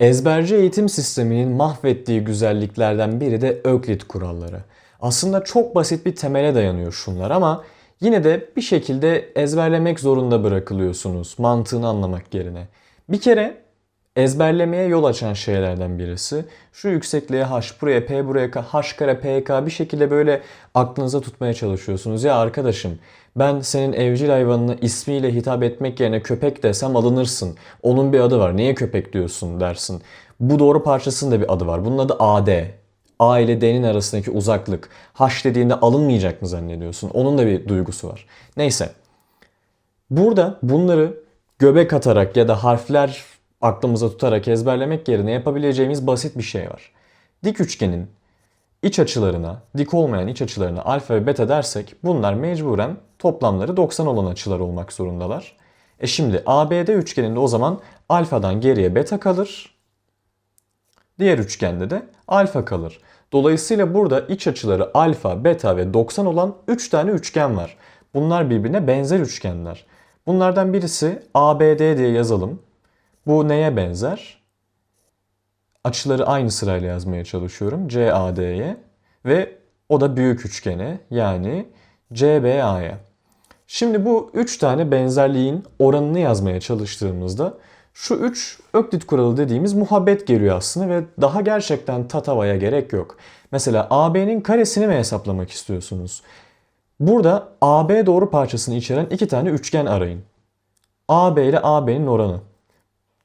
Ezberci eğitim sisteminin mahvettiği güzelliklerden biri de Öklit kuralları. Aslında çok basit bir temele dayanıyor şunlar ama yine de bir şekilde ezberlemek zorunda bırakılıyorsunuz mantığını anlamak yerine. Bir kere ezberlemeye yol açan şeylerden birisi şu yüksekliğe h, buraya p, buraya k, h kare p, k bir şekilde böyle aklınıza tutmaya çalışıyorsunuz. Ya arkadaşım ben senin evcil hayvanını ismiyle hitap etmek yerine köpek desem alınırsın. Onun bir adı var. Niye köpek diyorsun dersin. Bu doğru parçasının da bir adı var. Bunun adı AD. A ile D'nin arasındaki uzaklık. H dediğinde alınmayacak mı zannediyorsun? Onun da bir duygusu var. Neyse. Burada bunları göbek atarak ya da harfler aklımıza tutarak ezberlemek yerine yapabileceğimiz basit bir şey var. Dik üçgenin iç açılarına, dik olmayan iç açılarına alfa ve beta dersek bunlar mecburen toplamları 90 olan açılar olmak zorundalar. E şimdi ABD üçgeninde o zaman alfadan geriye beta kalır. Diğer üçgende de alfa kalır. Dolayısıyla burada iç açıları alfa, beta ve 90 olan 3 tane üçgen var. Bunlar birbirine benzer üçgenler. Bunlardan birisi ABD diye yazalım. Bu neye benzer? Açıları aynı sırayla yazmaya çalışıyorum. CAD'ye ve o da büyük üçgene yani CBA'ya. Şimdi bu 3 tane benzerliğin oranını yazmaya çalıştığımızda şu 3 Öklit kuralı dediğimiz muhabbet geliyor aslında ve daha gerçekten tatavaya gerek yok. Mesela AB'nin karesini mi hesaplamak istiyorsunuz? Burada AB doğru parçasını içeren iki tane üçgen arayın. AB ile AB'nin oranı.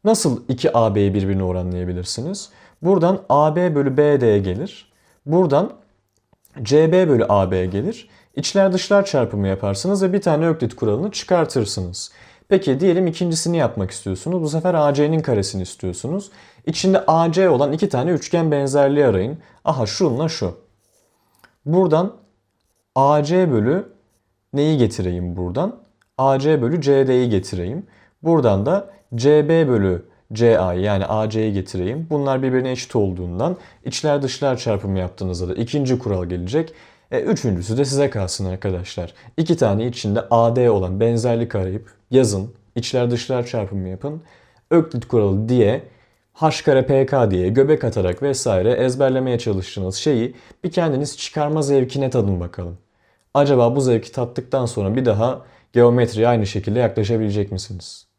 Nasıl iki AB'yi birbirine oranlayabilirsiniz? Buradan AB bölü BD gelir. Buradan CB bölü AB gelir. İçler dışlar çarpımı yaparsınız ve bir tane Öklit kuralını çıkartırsınız. Peki diyelim ikincisini yapmak istiyorsunuz. Bu sefer AC'nin karesini istiyorsunuz. İçinde AC olan iki tane üçgen benzerliği arayın. Aha şunla şu. Buradan AC bölü neyi getireyim buradan? AC bölü CD'yi getireyim. Buradan da CB bölü CA'yı yani AC'yi getireyim. Bunlar birbirine eşit olduğundan içler dışlar çarpımı yaptığınızda da ikinci kural gelecek. E, üçüncüsü de size kalsın arkadaşlar. İki tane içinde AD olan benzerlik arayıp yazın. içler dışlar çarpımı yapın. Öklit kuralı diye h kare pk diye göbek atarak vesaire ezberlemeye çalıştığınız şeyi bir kendiniz çıkarma zevkine tadın bakalım. Acaba bu zevki tattıktan sonra bir daha geometriye aynı şekilde yaklaşabilecek misiniz?